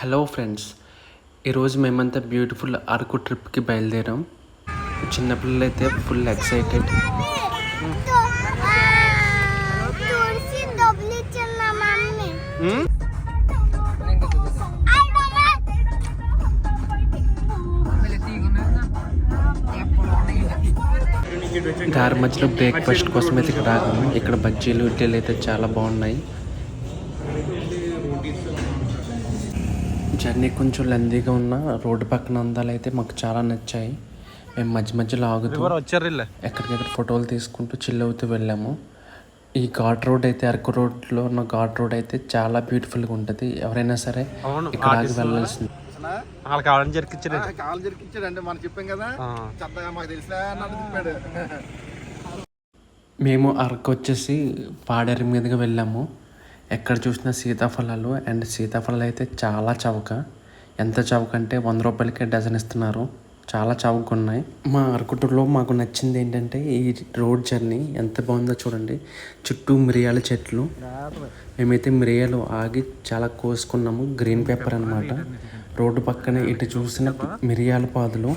Hello friends ఈరోజు మేమంతా beautiful Araku ట్రిప్కి బయలుదేరాం. చిన్నపిల్లలు అయితే ఫుల్ ఎక్సైటెడ్. దారి మధ్యలో బ్రేక్ఫాస్ట్ కోసం అయితే ఇక్కడ రాగాము ఇక్కడ బజ్జీలు ఇడ్లీలు అయితే చాలా బాగున్నాయి. జర్నీ కొంచెం లెందీగా ఉన్న రోడ్డు పక్కన అందాలు అయితే మాకు చాలా నచ్చాయి. మేము మధ్య మధ్యలో ఆగుతూ వచ్చారు ఎక్కడికెక్కడ ఫోటోలు తీసుకుంటూ చిల్ అవుతూ వెళ్ళాము. ఈ ఘాట్ రోడ్ అయితే అరకు రోడ్లో ఉన్న ఘాట్ రోడ్ అయితే చాలా బ్యూటిఫుల్గా ఉంటుంది. ఎవరైనా సరే అవును, ఇక్కడ ఆగి వెళ్ళాల్సింది. వాళ్ళకి కావాలని జరికిచ్చారు కాలు జరికిచ్చాడు అంటే మనం చెప్పాం కదా. చెత్తగా మాకు తెలిసినా అన్నట్టు చెప్పాడు. మేము అరకు వచ్చేసి పాడేరు మీదుగా వెళ్ళాము. ఎక్కడ చూసినా సీతాఫలాలు అండ్ సీతాఫలాలు అయితే చాలా చవక. ఎంత చవక అంటే వంద రూపాయలకే డజన్ ఇస్తున్నారు. చాలా చవకగా ఉన్నాయి మా అరకుటూరులో మాకు నచ్చింది ఏంటంటే ఈ రోడ్ జర్నీ ఎంత బాగుందో చూడండి. చుట్టూ మిరియాల చెట్లు. మేమైతే మిరియాలు ఆగి చాలా కోసుకున్నాము. గ్రీన్ పేపర్ అనమాట రోడ్డు పక్కనే ఇటు చూసిన మిరియాల పాదులు.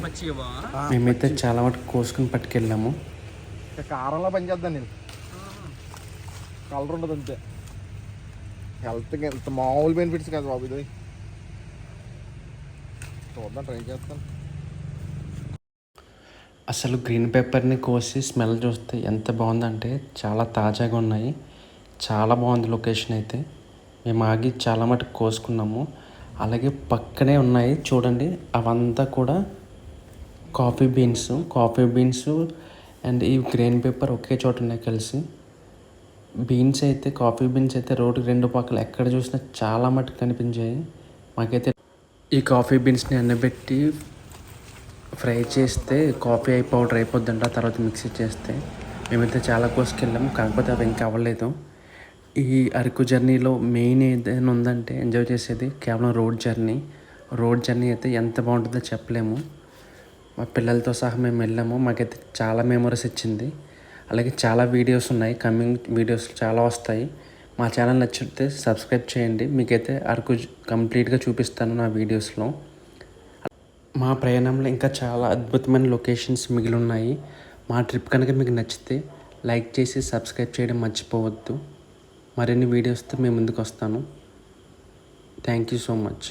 మేమైతే చాలా వాటికి కోసుకుని పట్టుకెళ్ళాము. కారంలో పనిచేద్దాం నేను. కలర్ ఉండదు అంతే. హెల్త్కి ఎంత మామూలు బెనిఫిట్స్ కాదు బాబు ఇది. చూద్దాం ట్రై చేస్తాను అసలు గ్రీన్ పేపర్ని కోసి స్మెల్ చూస్తే ఎంత బాగుందంటే చాలా తాజాగా ఉన్నాయి. చాలా బాగుంది లొకేషన్ అయితే. మేము ఆగి చాలా మటుకు కోసుకున్నాము. అలాగే పక్కనే ఉన్నాయి చూడండి. అవంతా కూడా coffee beans coffee beans and ఈ గ్రీన్ పేపర్ ఒకే చోట ఉన్నాయి కలిసి. బీన్స్ అయితే కాఫీ బీన్స్ అయితే రోడ్డు రెండు పక్కల ఎక్కడ చూసినా చాలా మటుకు కనిపించాయి. మాకైతే ఈ కాఫీ బీన్స్ని ఎండబెట్టి ఫ్రై చేస్తే కాఫీ అయి పౌడర్ అయిపోద్దంట తర్వాత మిక్సీ చేస్తే. మేమైతే చాలా కోసుకెళ్ళాము కాకపోతే అవి ఇంకా అవ్వలేదు. ఈ అరకు జర్నీలో మెయిన్ ఏదైనా ఉందంటే ఎంజాయ్ చేసేది కేవలం రోడ్ జర్నీ. రోడ్ జర్నీ అయితే ఎంత బాగుంటుందో చెప్పలేము. మా పిల్లలతో సహా మేము వెళ్ళాము మాకైతే చాలా మెమరీస్ ఇచ్చింది. అలాగే చాలా వీడియోస్ ఉన్నాయి. కమింగ్ వీడియోస్ చాలా వస్తాయి. మా ఛానల్ నచ్చితే సబ్స్క్రైబ్ చేయండి. మీకైతే అరకు కంప్లీట్గా చూపిస్తాను నా వీడియోస్లో మా ప్రయాణంలో ఇంకా చాలా అద్భుతమైన లొకేషన్స్ మిగిలి ఉన్నాయి మా ట్రిప్ కనుక మీకు నచ్చితే లైక్ చేసి సబ్స్క్రైబ్ చేయడం మర్చిపోవద్దు. మరిన్ని వీడియోస్తో మేము ముందుకు వస్తాను. Thank you so much